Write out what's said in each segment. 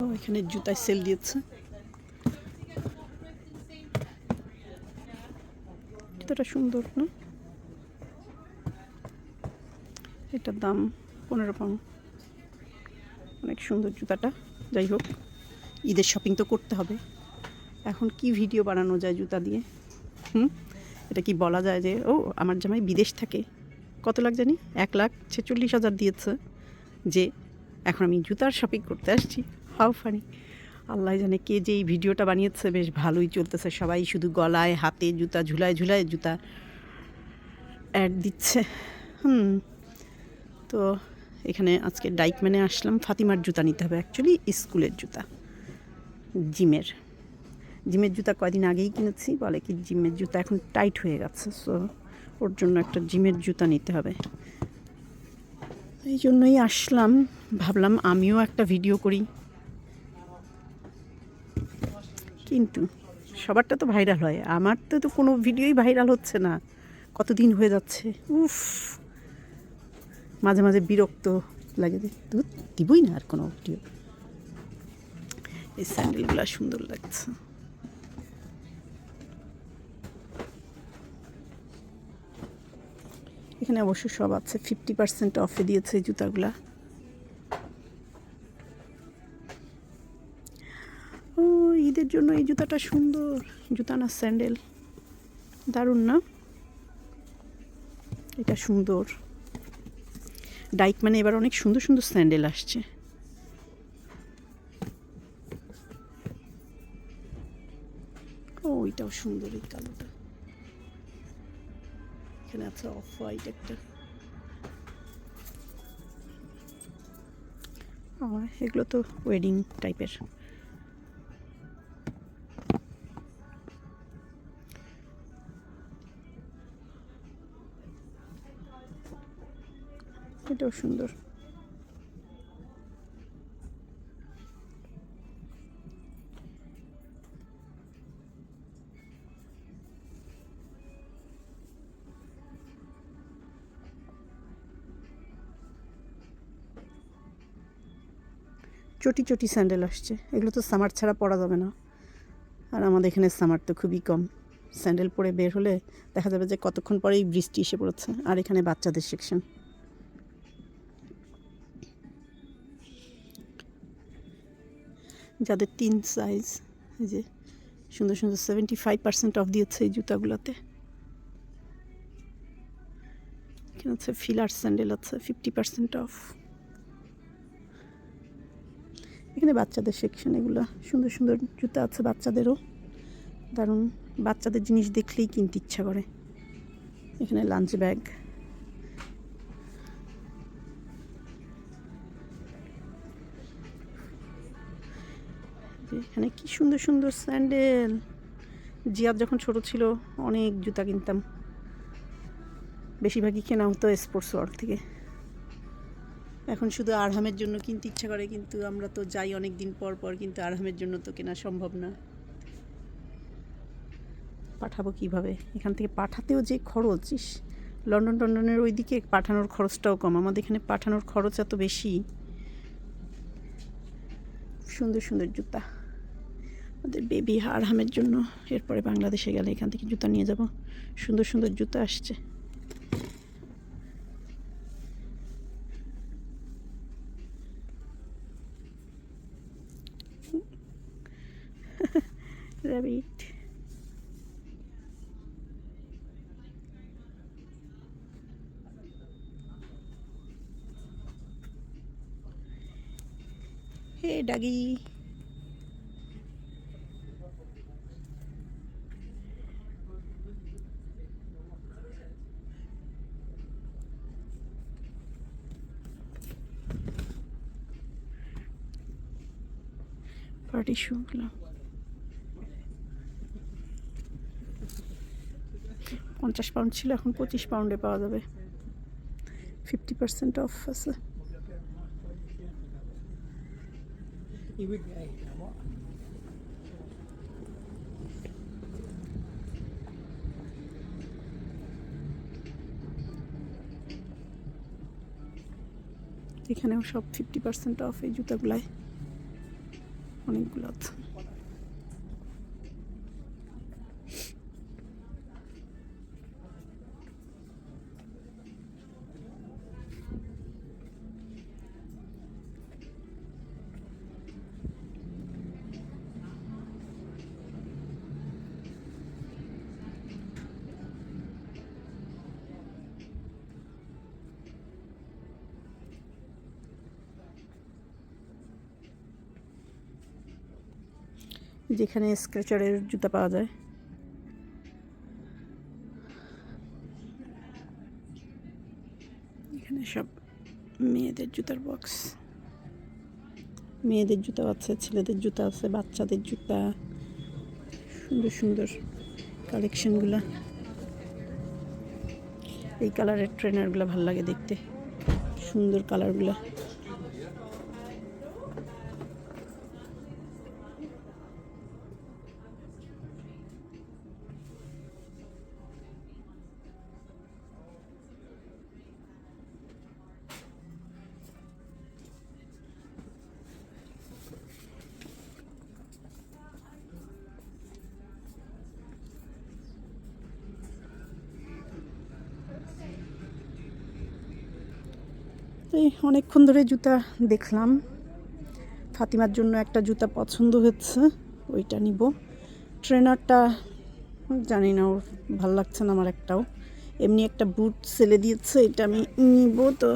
এখানে জুতায় সেল দিয়েছে। জুতাটা সুন্দর, না? এটার দাম পনেরো পাউন্ড। অনেক সুন্দর জুতাটা, যাই হোক, ঈদের শপিং তো করতে হবে। এখন কি ভিডিও বানানো যায় জুতা দিয়ে? হুম? এটা কি বলা যায় যে, ও, আমার জামাই বিদেশ থাকে। কত লাখ জানি? এক লাখ ছেচল্লিশ হাজার দিয়েছে যে, এখন আমি জুতার শপিং করতে আসছি। How funny. আল্লাহ জানে কে যে এই ভিডিওটা বানিয়েছে, বেশ ভালোই চলতেছে। সবাই শুধু গলায়, হাতে জুতা, ঝুলায় ঝুলায় জুতা অ্যাড দিচ্ছে। হুম। তো এখানে আজকে ডাইকম্যানে আসলাম। ফাতিমার জুতা নিতে হবে অ্যাকচুয়ালি স্কুলের জুতা। জিমের। জিমের জুতা কয়দিন আগেই কিনেছি, বলে কি জিমের জুতা এখন টাইট হয়ে গেছে সো ওর জন্য একটা জিমের জুতা নিতে হবে। এই জন্যই আসলাম। ভাবলাম আমিও একটা ভিডিও করি। কিন্তু সবারটা তো ভাইরাল হয়। আমার তো তো কোনো ভিডিওই ভাইরাল হচ্ছে না। কতদিন হয়ে যাচ্ছে? উফ। মাঝে মাঝে বিরক্ত লাগে যে দুধ দিবই না আর কোনো ভিডিও। এই স্যান্ডেলগুলো সুন্দর লাগছে। এখানে অবশ্য সব আছে। ফিফটি পার্সেন্ট অফে দিয়েছে জুতাগুলা। ঈদের জন্য এই জুতাটা সুন্দর। জুতা না, স্যান্ডেল। দারুণ না? এটা সুন্দর। ডাইক মানে এবার অনেক সুন্দর সুন্দর স্যান্ডেল আসছে। ও, এটাও সুন্দর, এই কালোটা। এখানে আছে অফ হোয়াইট একটা এগুলো তো ওয়েডিং টাইপের এটাও সুন্দর। চটি চটি স্যান্ডেল আসছে। এগুলো তো সামার ছাড়া পরা যাবে না। আর আমাদের এখানে সামার তো খুবই কম। স্যান্ডেল পরে বের হলে দেখা যাবে যে কতক্ষণ পরেই বৃষ্টি এসে পড়েছে। আর এখানে বাচ্চাদের সেকশন যাদের তিন সাইজ এই যে সুন্দর সুন্দর সেভেন্টি ফাইভ পার্সেন্ট অফ দিয়েছে এই জুতাগুলোতে। আছে ফিলার স্যান্ডেল আছে ফিফটি পার্সেন্ট অফ এখানে বাচ্চাদের সেকশন এগুলো সুন্দর সুন্দর জুতা আছে বাচ্চাদেরও। দারুণ, বাচ্চাদের জিনিস দেখলেই কিনতে ইচ্ছা করে। এখানে লাঞ্চ ব্যাগ এখানে কি সুন্দর সুন্দর স্যান্ডেল। জিয়াদ যখন ছোট ছিল, অনেক জুতা কিনতাম। বেশিরভাগই কেনা হতো স্পোর্টস ওয়ার্ল্ড থেকে। এখন শুধু আরহামের জন্য কিনতে ইচ্ছা করে, কিন্তু আমরা তো যাই অনেক দিন পর পর, কিন্তু আরহামের জন্য তো কেনা সম্ভব না। পাঠাবো কীভাবে? এখান থেকে পাঠাতেও যে খরচ লন্ডন টন্ডনের ওই দিকে পাঠানোর খরচটাও কম। আমাদের এখানে পাঠানোর খরচ এত বেশি। সুন্দর সুন্দর জুতা। আমাদের বেবি আরহামের জন্য এরপরে বাংলাদেশে গেলে এখান থেকে জুতা নিয়ে যাব সুন্দর সুন্দর জুতা আসছে rabbit. Hey, doggy. Shoe, পঞ্চাশ পাউন্ড ছিল এখন পঁচিশ পাউন্ডে পাওয়া যাবে। ফিফটি পার্সেন্ট অফ আছে। এখানেও সব ফিফটি পার্সেন্ট অফ এই জুতাগুলায় অনেকগুলো আছে। যেখানে স্ক্র্যাচারের জুতা পাওয়া যায়। এখানে সব মেয়েদের জুতার বক্স। মেয়েদের জুতা আছে, ছেলেদের জুতা আছে, বাচ্চাদের জুতা। সুন্দর সুন্দর কালেকশনগুলা এই কালারের ট্রেনারগুলো ভালো লাগে দেখতে। সুন্দর কালারগুলা এই অনেকক্ষণ ধরে জুতা দেখলাম। ফাতিমার জন্য একটা জুতা পছন্দ হচ্ছে, ওইটা নিব। ট্রেনারটা, জানি না, ওর ভালো লাগছে না আমার একটাও। এমনি একটা বুট সেলে দিয়েছে, এটা আমি নিব তো.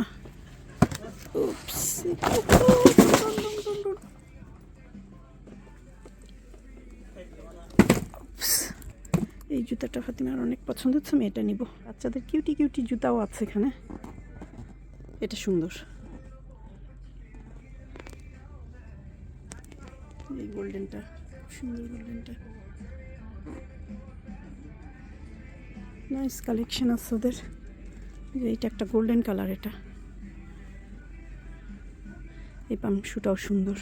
এই জুতাটা ফাতিমার অনেক পছন্দ হচ্ছে, আমি এটা নিব। বাচ্চাদের কিউটি কিউটি জুতাও আছে এখানে। এটা সুন্দর। এই গোল্ডেনটা, সুন্দর গোল্ডেনটা। নাইস কালেকশন আছে ওদের। এইটা একটা গোল্ডেন কালার এটা। এই পাম শুটাও সুন্দর।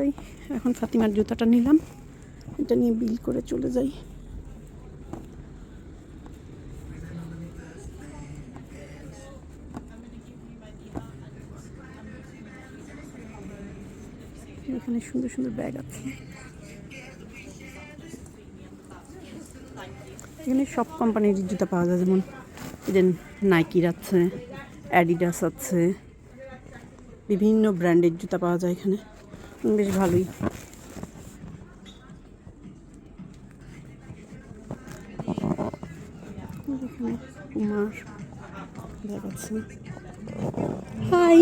যাই। এখন ফাতিমার জুতাটা নিলাম। এটা নিয়ে বিল করে চলে যাই। এখানে সুন্দর সুন্দর ব্যাগ আছে। এখানে সব কোম্পানির জুতা পাওয়া যায়, যেমন এদের নাইকির আছে অ্যাডিডাস আছে, বিভিন্ন ব্র্যান্ডের জুতা পাওয়া যায় এখানে। বেশ ভালোই। এখানে কুমার ব্যাগ আছে hi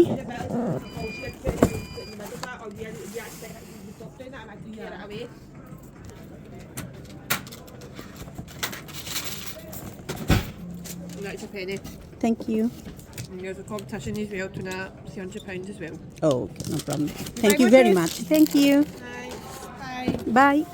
That's a And a competition as well tonight, £300 as well. Oh, okay, no problem. Thank you very much. Thank you. Bye. Bye.